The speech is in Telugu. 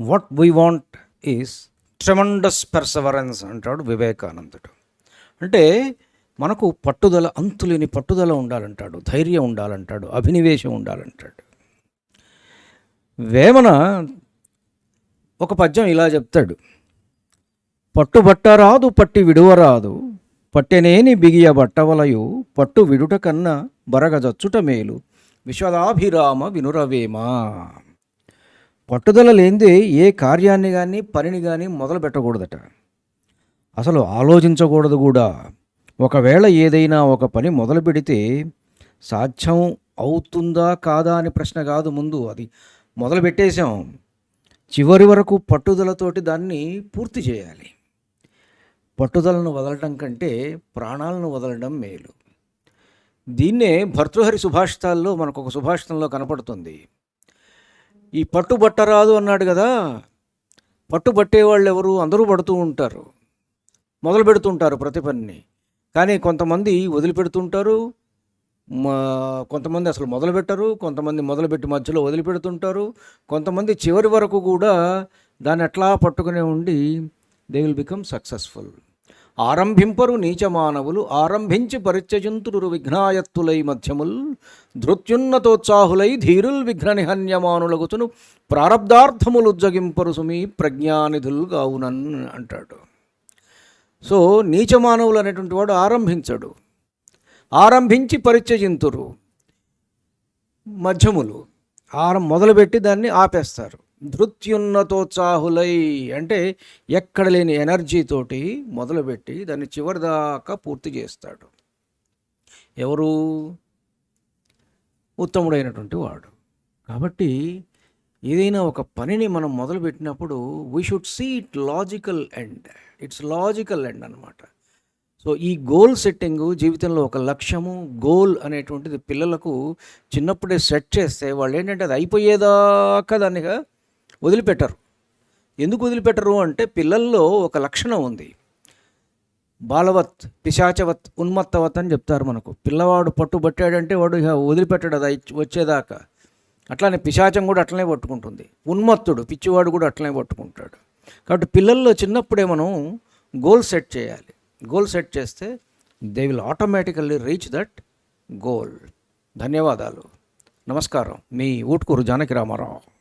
What we want is tremendous perseverance అంటాడు వివేకానందుడు. అంటే మనకు పట్టుదల అంతులేని పట్టుదల ఉండాలంటాడు ధైర్యం ఉండాలంటాడు అభినివేశం ఉండాలంటాడు. వేమన ఒక పద్యం ఇలా చెప్తాడు. పట్టుబట్టరాదు పట్టి విడువరాదు పట్టెనేని బిగియ బట్టవలయు పట్టు విడుట కన్నా బరగజచ్చుట మేలు విశ్వదాభిరామ వినురవేమా? పట్టుదల లేనిదే ఏ కార్యాన్ని కానీ పనిని కానీ మొదలు పెట్టకూడదట. అసలు ఆలోచించకూడదు కూడా. ఒకవేళ ఏదైనా ఒక పని మొదలు పెడితే సాధ్యం అవుతుందా కాదా అని ప్రశ్న కాదు ముందు. అది మొదలు పెట్టేశాం. చివరి వరకు పట్టుదలతోటి దాన్ని పూర్తి చేయాలి. పట్టుదలను వదలడం కంటే ప్రాణాలను వదలడం మేలు. దీన్నే భర్తృహరి సుభాషితాల్లో మనకు ఒక సుభాషితంలో కనపడుతుంది. ఈ పట్టుబట్టరాదు అన్నాడు కదా. పట్టుబట్టేవాళ్ళు ఎవరు? అందరూ పడుతూ ఉంటారు. మొదలు పెడుతుంటారు ప్రతి పనిని కానీ కొంతమంది వదిలిపెడుతుంటారు మా కొంతమంది అసలు మొదలు పెట్టరు. కొంతమంది మొదలుపెట్టి మధ్యలో వదిలిపెడుతుంటారు కొంతమంది చివరి వరకు కూడా దాన్ని ఎట్లా పట్టుకునే ఉండి దే విల్ బికమ్ సక్సెస్ఫుల్ ఆరంభింపరు నీచమానవులు ఆరంభించి పరిత్యజంతురు విఘ్నాయత్తులై మధ్యముల్ ధృత్యున్నతోత్సాహులై ధీరుల్ విఘ్న నిహన్యమానులగుతును ప్రారబ్ధార్థములు జగింపరు సుమి ప్రజ్ఞానిధులు గావునన్ అంటాడు. సో నీచమానవులు అనేటువంటి వాడు ఆరంభించడు. ఆరంభించి పరిత్యజింతురు మధ్యములు ఆరం మొదలుపెట్టి దాన్ని ఆపేస్తారు. ధృత్యున్నతోత్సాహులై అంటే ఎక్కడ లేని ఎనర్జీతోటి మొదలుపెట్టి దాన్ని చివరిదాకా పూర్తి చేస్తాడు. ఎవరు? ఉత్తముడైనటువంటి వాడు. కాబట్టి ఏదైనా ఒక పనిని మనం మొదలుపెట్టినప్పుడు we should see it logical end it's logical end అనమాట సో ఈ గోల్ సెట్టింగ్ జీవితంలో ఒక లక్ష్యము గోల్ అనేటువంటిది పిల్లలకు చిన్నప్పుడే సెట్ చేస్తే వాళ్ళు ఏంటంటే అది అయిపోయేదాకా దాన్నిగా వదిలిపెట్టరు. ఎందుకు వదిలిపెట్టరు అంటే పిల్లల్లో ఒక లక్షణం ఉంది. బాలవత్ పిశాచవత్ ఉన్మత్తవత్ అని చెప్తారు మనకు. పిల్లవాడు పట్టుబట్టాడంటే వాడు వదిలిపెట్టాడు అది వచ్చేదాకా. అట్లానే పిశాచం కూడా అట్లనే పట్టుకుంటుంది. ఉన్మత్తుడు పిచ్చివాడు కూడా అట్లనే పట్టుకుంటాడు. కాబట్టి పిల్లల్లో చిన్నప్పుడే మనం గోల్ సెట్ చేయాలి. గోల్ సెట్ చేస్తే they will automatically reach that goal. ధన్యవాదాలు. నమస్కారం. మీ ఊట్కూరు జానకి రామారావు.